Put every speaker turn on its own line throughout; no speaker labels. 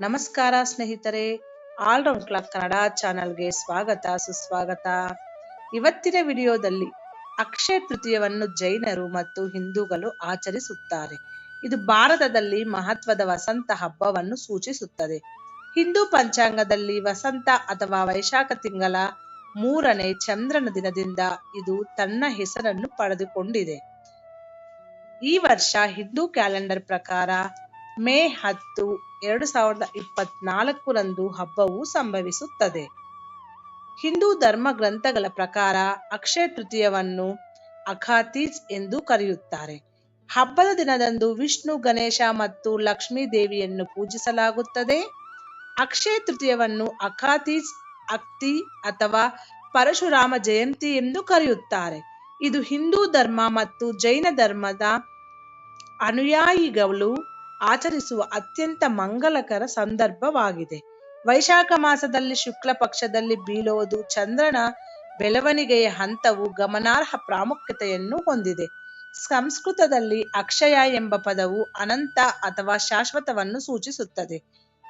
ನಮಸ್ಕಾರ ಸ್ನೇಹಿತರೆ all round clock Kannada ಚಾನಲ್ಗೆ ಸ್ವಾಗತ, ಸುಸ್ವಾಗತ. ಇವತ್ತಿನ ವಿಡಿಯೋದಲ್ಲಿ ಅಕ್ಷಯ ತೃತೀಯವನ್ನು ಜೈನರು ಮತ್ತು ಹಿಂದೂಗಳು ಆಚರಿಸುತ್ತಾರೆ. ಇದು ಭಾರತದಲ್ಲಿ ಮಹತ್ವದ ವಸಂತ ಹಬ್ಬವನ್ನು ಸೂಚಿಸುತ್ತದೆ. ಹಿಂದೂ ಪಂಚಾಂಗದಲ್ಲಿ ವಸಂತ ಅಥವಾ ವೈಶಾಖ ತಿಂಗಳ ಮೂರನೇ ಚಂದ್ರನ ದಿನದಿಂದ ಇದು ತನ್ನ ಹೆಸರನ್ನು ಪಡೆದುಕೊಂಡಿದೆ. ಈ ವರ್ಷ ಹಿಂದೂ ಕ್ಯಾಲೆಂಡರ್ ಪ್ರಕಾರ ಮೇ ಹತ್ತು ಎರಡು ಸಾವಿರದ ಇಪ್ಪತ್ನಾಲ್ಕರಂದು ಹಬ್ಬವು ಸಂಭವಿಸುತ್ತದೆ. ಹಿಂದೂ ಧರ್ಮ ಗ್ರಂಥಗಳ ಪ್ರಕಾರ ಅಕ್ಷಯ ತೃತೀಯವನ್ನು ಅಖಾತೀಜ್ ಎಂದು ಕರೆಯುತ್ತಾರೆ. ಹಬ್ಬದ ದಿನದಂದು ವಿಷ್ಣು, ಗಣೇಶ ಮತ್ತು ಲಕ್ಷ್ಮೀ ದೇವಿಯನ್ನು ಪೂಜಿಸಲಾಗುತ್ತದೆ. ಅಕ್ಷಯ ತೃತೀಯವನ್ನು ಅಖಾತೀಜ್ ಅಕ್ತಿ ಅಥವಾ ಪರಶುರಾಮ ಜಯಂತಿ ಎಂದು ಕರೆಯುತ್ತಾರೆ. ಇದು ಹಿಂದೂ ಧರ್ಮ ಮತ್ತು ಜೈನ ಧರ್ಮದ ಅನುಯಾಯಿಗಳು ಆಚರಿಸುವ ಅತ್ಯಂತ ಮಂಗಲಕರ ಸಂದರ್ಭವಾಗಿದೆ. ವೈಶಾಖ ಮಾಸದಲ್ಲಿ ಶುಕ್ಲ ಪಕ್ಷದಲ್ಲಿ ಬೀಳುವುದು ಚಂದ್ರನ ಬೆಳವಣಿಗೆಯ ಹಂತವು ಗಮನಾರ್ಹ ಪ್ರಾಮುಖ್ಯತೆಯನ್ನು ಹೊಂದಿದೆ. ಸಂಸ್ಕೃತದಲ್ಲಿ ಅಕ್ಷಯ ಎಂಬ ಪದವು ಅನಂತ ಅಥವಾ ಶಾಶ್ವತವನ್ನು ಸೂಚಿಸುತ್ತದೆ.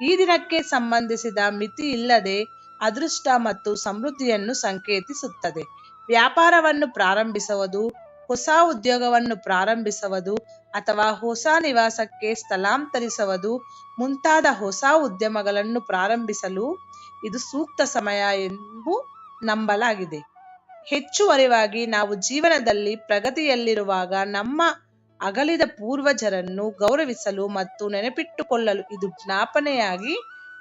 ಈ ದಿನಕ್ಕೆ ಸಂಬಂಧಿಸಿದ ಮಿತಿ ಇಲ್ಲದೆ ಅದೃಷ್ಟ ಮತ್ತು ಸಮೃದ್ಧಿಯನ್ನು ಸಂಕೇತಿಸುತ್ತದೆ. ವ್ಯಾಪಾರವನ್ನು ಪ್ರಾರಂಭಿಸುವುದು ಹೊಸ ಉದ್ಯೋಗವನ್ನು ಪ್ರಾರಂಭಿಸುವುದು ಅಥವಾ ಹೊಸ ನಿವಾಸಕ್ಕೆ ಸ್ಥಳಾಂತರಿಸುವುದು ಮುಂತಾದ ಹೊಸ ಉದ್ಯಮಗಳನ್ನು ಪ್ರಾರಂಭಿಸಲು ಇದು ಸೂಕ್ತ ಸಮಯ ಎಂದು ನಂಬಲಾಗಿದೆ. ಹೆಚ್ಚುವರಿವಾಗಿ ನಾವು ಜೀವನದಲ್ಲಿ ಪ್ರಗತಿಯಲ್ಲಿರುವಾಗ ನಮ್ಮ ಅಗಲಿದ ಪೂರ್ವಜರನ್ನು ಗೌರವಿಸಲು ಮತ್ತು ನೆನಪಿಟ್ಟುಕೊಳ್ಳಲು ಇದು ಜ್ಞಾಪನೆಯಾಗಿ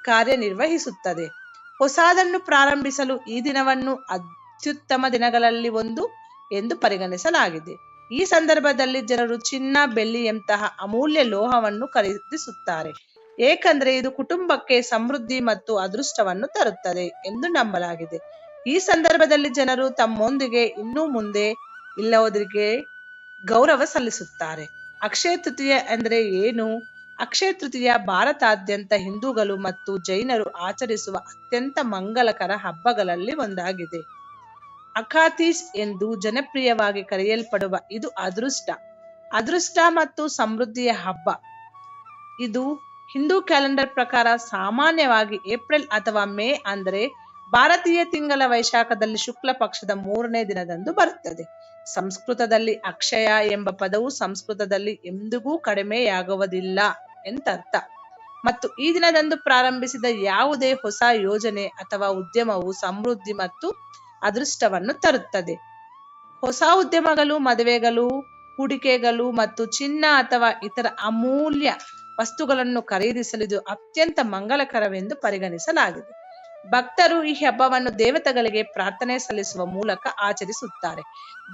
ಕಾರ್ಯನಿರ್ವಹಿಸುತ್ತದೆ. ಹೊಸದನ್ನು ಪ್ರಾರಂಭಿಸಲು ಈ ದಿನವನ್ನು ಅತ್ಯುತ್ತಮ ದಿನಗಳಲ್ಲಿ ಒಂದು ಎಂದು ಪರಿಗಣಿಸಲಾಗಿದೆ. ಈ ಸಂದರ್ಭದಲ್ಲಿ ಜನರು ಚಿನ್ನ, ಬೆಳ್ಳಿಯಂತಹ ಅಮೂಲ್ಯ ಲೋಹವನ್ನು ಖರೀದಿಸುತ್ತಾರೆ. ಏಕೆಂದರೆ ಇದು ಕುಟುಂಬಕ್ಕೆ ಸಮೃದ್ಧಿ ಮತ್ತು ಅದೃಷ್ಟವನ್ನು ತರುತ್ತದೆ ಎಂದು ನಂಬಲಾಗಿದೆ. ಈ ಸಂದರ್ಭದಲ್ಲಿ ಜನರು ತಮ್ಮೊಂದಿಗೆ ಇನ್ನೂ ಮುಂದೆ ಇಲ್ಲವರಿಗೆ ಗೌರವ ಸಲ್ಲಿಸುತ್ತಾರೆ. ಅಕ್ಷಯ ತೃತೀಯ ಅಂದರೆ ಏನು? ಅಕ್ಷಯ ತೃತೀಯ ಭಾರತಾದ್ಯಂತ ಹಿಂದೂಗಳು ಮತ್ತು ಜೈನರು ಆಚರಿಸುವ ಅತ್ಯಂತ ಮಂಗಲಕರ ಹಬ್ಬಗಳಲ್ಲಿ ಒಂದಾಗಿದೆ. ಅಖಾತೀಸ್ ಎಂದು ಜನಪ್ರಿಯವಾಗಿ ಕರೆಯಲ್ಪಡುವ ಇದು ಅದೃಷ್ಟ. ಅದೃಷ್ಟ ಮತ್ತು ಸಮೃದ್ಧಿಯ ಹಬ್ಬ. ಇದು ಹಿಂದೂ ಕ್ಯಾಲೆಂಡರ್ ಪ್ರಕಾರ ಸಾಮಾನ್ಯವಾಗಿ ಏಪ್ರಿಲ್ ಅಥವಾ ಮೇ ಅಂದರೆ ಭಾರತೀಯ ತಿಂಗಳ ವೈಶಾಖದಲ್ಲಿ ಶುಕ್ಲ ಪಕ್ಷದ ಮೂರನೇ ದಿನದಂದು ಬರುತ್ತದೆ. ಸಂಸ್ಕೃತದಲ್ಲಿ ಅಕ್ಷಯ ಎಂಬ ಪದವು ಸಂಸ್ಕೃತದಲ್ಲಿ ಎಂದಿಗೂ ಕಡಿಮೆಯಾಗುವುದಿಲ್ಲ ಎಂತರ್ಥ ಮತ್ತು ಈ ದಿನದಂದು ಪ್ರಾರಂಭಿಸಿದ ಯಾವುದೇ ಹೊಸ ಯೋಜನೆ ಅಥವಾ ಉದ್ಯಮವು ಸಮೃದ್ಧಿ ಮತ್ತು ಅದೃಷ್ಟವನ್ನು ತರುತ್ತದೆ. ಹೊಸ ಉದ್ಯಮಗಳು, ಮದುವೆಗಳು, ಹೂಡಿಕೆಗಳು ಮತ್ತು ಚಿನ್ನ ಅಥವಾ ಇತರ ಅಮೂಲ್ಯ ವಸ್ತುಗಳನ್ನು ಖರೀದಿಸಲು ಇದು ಅತ್ಯಂತ ಮಂಗಳಕರವೆಂದು ಪರಿಗಣಿಸಲಾಗಿದೆ. ಭಕ್ತರು ಈ ಹಬ್ಬವನ್ನು ದೇವತೆಗಳಿಗೆ ಪ್ರಾರ್ಥನೆ ಸಲ್ಲಿಸುವ ಮೂಲಕ ಆಚರಿಸುತ್ತಾರೆ,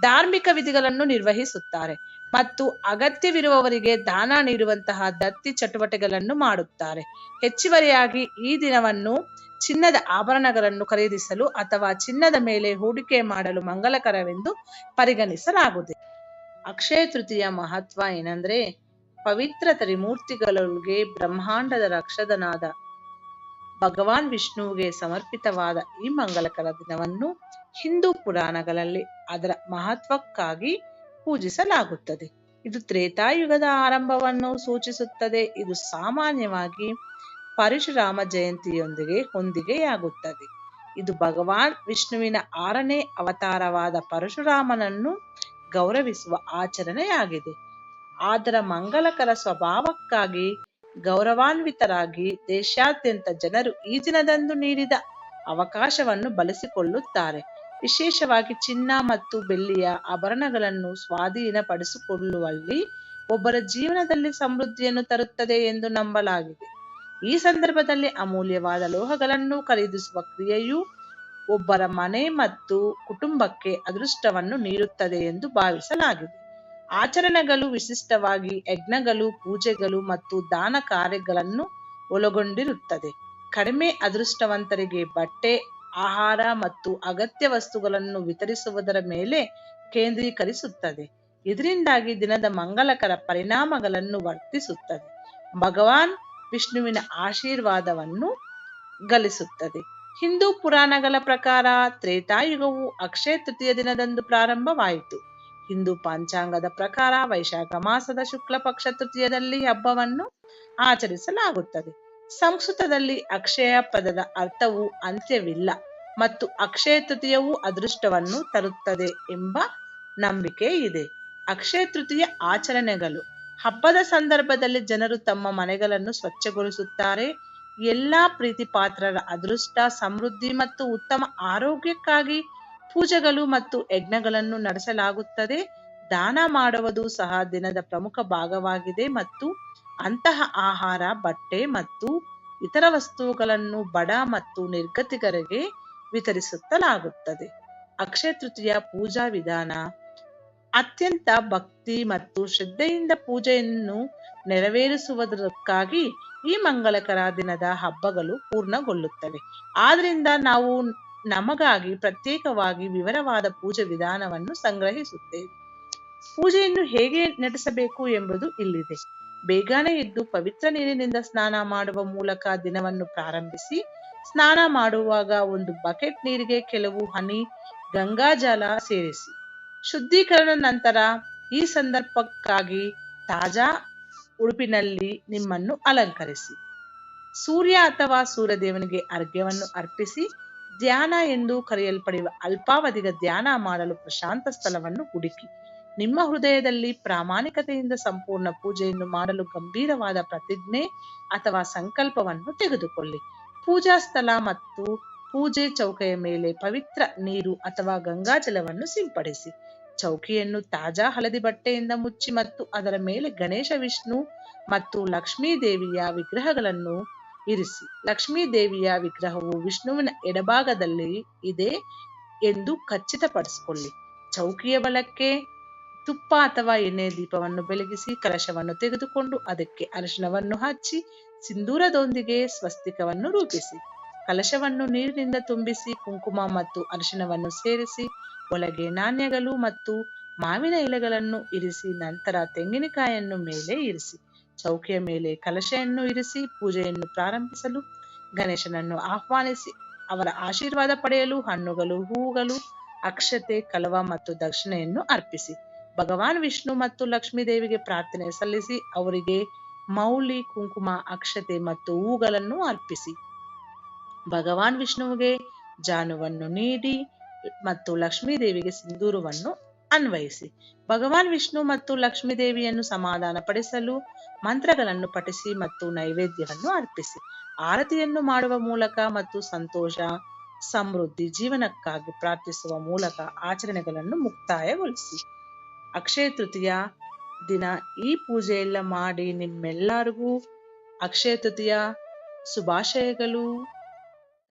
ಧಾರ್ಮಿಕ ವಿಧಿಗಳನ್ನು ನಿರ್ವಹಿಸುತ್ತಾರೆ ಮತ್ತು ಅಗತ್ಯವಿರುವವರಿಗೆ ದಾನ ನೀಡುವಂತಹ ದತ್ತಿ ಚಟುವಟಿಕೆಗಳನ್ನು ಮಾಡುತ್ತಾರೆ. ಹೆಚ್ಚುವರಿಯಾಗಿ ಈ ದಿನವನ್ನು ಚಿನ್ನದ ಆಭರಣಗಳನ್ನು ಖರೀದಿಸಲು ಅಥವಾ ಚಿನ್ನದ ಮೇಲೆ ಹೂಡಿಕೆ ಮಾಡಲು ಮಂಗಲಕರವೆಂದು ಪರಿಗಣಿಸಲಾಗುತ್ತದೆ ಅಕ್ಷಯ ತೃತೀಯ ಮಹತ್ವ ಏನಂದ್ರೆ, ಪವಿತ್ರ ತ್ರಿಮೂರ್ತಿಗಳಿಗೆ ಬ್ರಹ್ಮಾಂಡದ ರಕ್ಷದನಾದ ಭಗವಾನ್ ವಿಷ್ಣುವಿಗೆ ಸಮರ್ಪಿತವಾದ ಈ ಮಂಗಲಕರ ದಿನವನ್ನು ಹಿಂದೂ ಪುರಾಣಗಳಲ್ಲಿ ಅದರ ಮಹತ್ವಕ್ಕಾಗಿ ಪೂಜಿಸಲಾಗುತ್ತದೆ. ಇದು ತ್ರೇತಾಯುಗದ ಆರಂಭವನ್ನು ಸೂಚಿಸುತ್ತದೆ. ಇದು ಸಾಮಾನ್ಯವಾಗಿ ಪರಶುರಾಮ ಜಯಂತಿಯೊಂದಿಗೆ ಹೊಂದಿಗೆಯಾಗುತ್ತದೆ. ಇದು ಭಗವಾನ್ ವಿಷ್ಣುವಿನ ಆರನೇ ಅವತಾರವಾದ ಪರಶುರಾಮನನ್ನು ಗೌರವಿಸುವ ಆಚರಣೆಯಾಗಿದೆ. ಅದರ ಮಂಗಳಕರ ಸ್ವಭಾವಕ್ಕಾಗಿ ಗೌರವಾನ್ವಿತರಾಗಿ ದೇಶಾದ್ಯಂತ ಜನರು ಈ ದಿನದಂದು ನೀಡಿದ ಅವಕಾಶವನ್ನು ಬಳಸಿಕೊಳ್ಳುತ್ತಾರೆ. ವಿಶೇಷವಾಗಿ ಚಿನ್ನ ಮತ್ತು ಬೆಳ್ಳಿಯ ಆಭರಣಗಳನ್ನು ಸ್ವಾಧೀನಪಡಿಸಿಕೊಳ್ಳುವಲ್ಲಿ ಒಬ್ಬರ ಜೀವನದಲ್ಲಿ ಸಮೃದ್ಧಿಯನ್ನು ತರುತ್ತದೆ ಎಂದು ನಂಬಲಾಗಿದೆ. ಈ ಸಂದರ್ಭದಲ್ಲಿ ಅಮೂಲ್ಯವಾದ ಲೋಹಗಳನ್ನು ಖರೀದಿಸುವ ಕ್ರಿಯೆಯು ಒಬ್ಬರ ಮನೆ ಮತ್ತು ಕುಟುಂಬಕ್ಕೆ ಅದೃಷ್ಟವನ್ನು ನೀಡುತ್ತದೆ ಎಂದು ಭಾವಿಸಲಾಗಿದೆ. ಆಚರಣೆಗಳು ವಿಶಿಷ್ಟವಾಗಿ ಯಜ್ಞಗಳು, ಪೂಜೆಗಳು ಮತ್ತು ದಾನ ಕಾರ್ಯಗಳನ್ನು ಒಳಗೊಂಡಿರುತ್ತದೆ. ಕಡಿಮೆ ಅದೃಷ್ಟವಂತರಿಗೆ ಬಟ್ಟೆ, ಆಹಾರ ಮತ್ತು ಅಗತ್ಯ ವಸ್ತುಗಳನ್ನು ವಿತರಿಸುವುದರ ಮೇಲೆ ಕೇಂದ್ರೀಕರಿಸುತ್ತದೆ. ಇದರಿಂದಾಗಿ ದಿನದ ಮಂಗಲಕರ ಪರಿಣಾಮಗಳನ್ನು ವರ್ತಿಸುತ್ತದೆ ಭಗವಾನ್ ವಿಷ್ಣುವಿನ ಆಶೀರ್ವಾದವನ್ನು ಗಳಿಸುತ್ತದೆ. ಹಿಂದೂ ಪುರಾಣಗಳ ಪ್ರಕಾರ ತ್ರೇತಾಯುಗವು ಅಕ್ಷಯ ತೃತೀಯ ದಿನದಂದು ಪ್ರಾರಂಭವಾಯಿತು. ಹಿಂದೂ ಪಂಚಾಂಗದ ಪ್ರಕಾರ ವೈಶಾಖ ಮಾಸದ ಶುಕ್ಲ ಪಕ್ಷ ತೃತೀಯದಲ್ಲಿ ಹಬ್ಬವನ್ನು ಆಚರಿಸಲಾಗುತ್ತದೆ. ಸಂಸ್ಕೃತದಲ್ಲಿ ಅಕ್ಷಯ ಪದದ ಅರ್ಥವು ಅಂತ್ಯವಿಲ್ಲ ಮತ್ತು ಅಕ್ಷಯ ತೃತೀಯವು ಅದೃಷ್ಟವನ್ನು ತರುತ್ತದೆ ಎಂಬ ನಂಬಿಕೆ ಇದೆ ಅಕ್ಷಯ ತೃತೀಯ ಆಚರಣೆಗಳು ಹಬ್ಬದ ಸಂದರ್ಭದಲ್ಲಿ ಜನರು ತಮ್ಮ ಮನೆಗಳನ್ನು ಸ್ವಚ್ಛಗೊಳಿಸುತ್ತಾರೆ. ಎಲ್ಲಾ ಪ್ರೀತಿ ಪಾತ್ರರ ಅದೃಷ್ಟ, ಸಮೃದ್ಧಿ ಮತ್ತು ಉತ್ತಮ ಆರೋಗ್ಯಕ್ಕಾಗಿ ಪೂಜೆಗಳು ಮತ್ತು ಯಜ್ಞಗಳನ್ನು ನಡೆಸಲಾಗುತ್ತದೆ. ದಾನ ಮಾಡುವುದು ಸಹ ದಿನದ ಪ್ರಮುಖ ಭಾಗವಾಗಿದೆ ಮತ್ತು ಅಂತಹ ಆಹಾರ, ಬಟ್ಟೆ ಮತ್ತು ಇತರ ವಸ್ತುಗಳನ್ನು ಬಡ ಮತ್ತು ನಿರ್ಗತಿಕರಿಗೆ ವಿತರಿಸುತ್ತಲಾಗುತ್ತದೆ. ಅಕ್ಷಯ ತೃತೀಯ ಪೂಜಾ ವಿಧಾನ. ಅತ್ಯಂತ ಭಕ್ತಿ ಮತ್ತು ಶ್ರದ್ಧೆಯಿಂದ ಪೂಜೆಯನ್ನು ನೆರವೇರಿಸುವುದಕ್ಕಾಗಿ ಈ ಮಂಗಳಕರ ದಿನದ ಹಬ್ಬಗಳು ಪೂರ್ಣಗೊಳ್ಳುತ್ತವೆ. ಆದ್ರಿಂದ ನಾವು ನಮಗಾಗಿ ಪ್ರತ್ಯೇಕವಾಗಿ ವಿವರವಾದ ಪೂಜೆ ವಿಧಾನವನ್ನು ಸಂಗ್ರಹಿಸುತ್ತೇವೆ. ಪೂಜೆಯನ್ನು ಹೇಗೆ ನಡೆಸಬೇಕು ಎಂಬುದು ಇಲ್ಲಿದೆ. ಬೇಗನೆ ಎದ್ದು ಪವಿತ್ರ ನೀರಿನಿಂದ ಸ್ನಾನ ಮಾಡುವ ಮೂಲಕ ದಿನವನ್ನು ಪ್ರಾರಂಭಿಸಿ, ಸ್ನಾನ ಮಾಡುವಾಗ ಒಂದು ಬಕೆಟ್ ನೀರಿಗೆ ಕೆಲವು ಹನಿ ಗಂಗಾಜಲ ಸೇರಿಸಿ. ಶುದ್ಧೀಕರಣ ನಂತರ ಈ ಸಂದರ್ಭಕ್ಕಾಗಿ ತಾಜಾ ಉಡುಪಿನಲ್ಲಿ ನಿಮ್ಮನ್ನು ಅಲಂಕರಿಸಿ. ಸೂರ್ಯ ಅಥವಾ ಸೂರ್ಯದೇವನಿಗೆ ಅರ್ಘ್ಯವನ್ನು ಅರ್ಪಿಸಿ, ಧ್ಯಾನ ಎಂದು ಕರೆಯಲ್ಪಡುವ ಅಲ್ಪಾವಧಿಗೆ ಧ್ಯಾನ ಮಾಡಲು ಪ್ರಶಾಂತ ಸ್ಥಳವನ್ನು ಹುಡುಕಿ. ನಿಮ್ಮ ಹೃದಯದಲ್ಲಿ ಪ್ರಾಮಾಣಿಕತೆಯಿಂದ ಸಂಪೂರ್ಣ ಪೂಜೆಯನ್ನು ಮಾಡಲು ಗಂಭೀರವಾದ ಪ್ರತಿಜ್ಞೆ ಅಥವಾ ಸಂಕಲ್ಪವನ್ನು ತೆಗೆದುಕೊಳ್ಳಿ. ಪೂಜಾ ಸ್ಥಳ ಮತ್ತು ಪೂಜೆ ಚೌಕೆಯ ಮೇಲೆ ಪವಿತ್ರ ನೀರು ಅಥವಾ ಗಂಗಾಜಲವನ್ನು ಸಿಂಪಡಿಸಿ. ಚೌಕಿಯನ್ನು ತಾಜಾ ಹಳದಿ ಬಟ್ಟೆಯಿಂದ ಮುಚ್ಚಿ ಮತ್ತು ಅದರ ಮೇಲೆ ಗಣೇಶ ವಿಷ್ಣು ಮತ್ತು ಲಕ್ಷ್ಮೀ ದೇವಿಯ ವಿಗ್ರಹಗಳನ್ನು ಇರಿಸಿ. ಲಕ್ಷ್ಮೀ ದೇವಿಯ ವಿಗ್ರಹವು ವಿಷ್ಣುವಿನ ಎಡಭಾಗದಲ್ಲಿ ಇದೆ ಎಂದು ಖಚಿತಪಡಿಸಿಕೊಳ್ಳಿ. ಚೌಕಿಯ ಬಲಕ್ಕೆ ತುಪ್ಪ ಅಥವಾ ಎಣ್ಣೆ ದೀಪವನ್ನು ಬೆಳಗಿಸಿ ಕಲಶವನ್ನು ತೆಗೆದುಕೊಂಡು ಅದಕ್ಕೆ ಅರಿಶಿಣವನ್ನು ಹಚ್ಚಿ ಸಿಂಧೂರದೊಂದಿಗೆ ಸ್ವಸ್ತಿಕವನ್ನು ರೂಪಿಸಿ. ಕಲಶವನ್ನು ನೀರಿನಿಂದ ತುಂಬಿಸಿ ಕುಂಕುಮ ಮತ್ತು ಅರಿಶಿಣವನ್ನು ಸೇರಿಸಿ, ಒಳಗೆ ನಾಣ್ಯಗಳು ಮತ್ತು ಮಾವಿನ ಎಲೆಗಳನ್ನು ಇರಿಸಿ, ನಂತರ ತೆಂಗಿನಕಾಯಿಯನ್ನು ಮೇಲೆ ಇರಿಸಿ, ಚೌಕಿಯ ಮೇಲೆ ಕಲಶವನ್ನು ಇರಿಸಿ ಪೂಜೆಯನ್ನು ಪ್ರಾರಂಭಿಸಲು, ಗಣೇಶನನ್ನು ಆಹ್ವಾನಿಸಿ, ಅವರ ಆಶೀರ್ವಾದ ಪಡೆಯಲು ಹಣ್ಣುಗಳು, ಹೂವುಗಳು, ಅಕ್ಷತೆ, ಕಲವ ಮತ್ತು ದಕ್ಷಿಣೆಯನ್ನು ಅರ್ಪಿಸಿ, ಭಗವಾನ್ ವಿಷ್ಣು ಮತ್ತು ಲಕ್ಷ್ಮೀ ದೇವಿಗೆ ಪ್ರಾರ್ಥನೆ ಸಲ್ಲಿಸಿ, ಅವರಿಗೆ ಮೌಲಿ ಕುಂಕುಮ, ಅಕ್ಷತೆ ಮತ್ತು ಹೂಗಳನ್ನು ಅರ್ಪಿಸಿ. ಭಗವಾನ್ ವಿಷ್ಣುವಿಗೆ ಜಾನುವನ್ನು ನೀಡಿ ಮತ್ತು ಲಕ್ಷ್ಮೀ ದೇವಿಗೆ ಸಿಂಧೂರವನ್ನು ಅನ್ವಯಿಸಿ. ಭಗವಾನ್ ವಿಷ್ಣು ಮತ್ತು ಲಕ್ಷ್ಮೀ ದೇವಿಯನ್ನು ಸಮಾಧಾನ ಪಡಿಸಲು ಮಂತ್ರಗಳನ್ನು ಪಠಿಸಿ ಮತ್ತು ನೈವೇದ್ಯವನ್ನು ಅರ್ಪಿಸಿ. ಆರತಿಯನ್ನು ಮಾಡುವ ಮೂಲಕ ಮತ್ತು ಸಂತೋಷ, ಸಮೃದ್ಧಿ, ಜೀವನಕ್ಕಾಗಿ ಪ್ರಾರ್ಥಿಸುವ ಮೂಲಕ ಆಚರಣೆಗಳನ್ನು ಮುಕ್ತಾಯಗೊಳಿಸಿ. ಅಕ್ಷಯ ತೃತೀಯ ದಿನ ಈ ಪೂಜೆಯೆಲ್ಲ ಮಾಡಿ ನಿಮ್ಮೆಲ್ಲರಿಗೂ ಅಕ್ಷಯ ತೃತೀಯ ಶುಭಾಶಯಗಳು.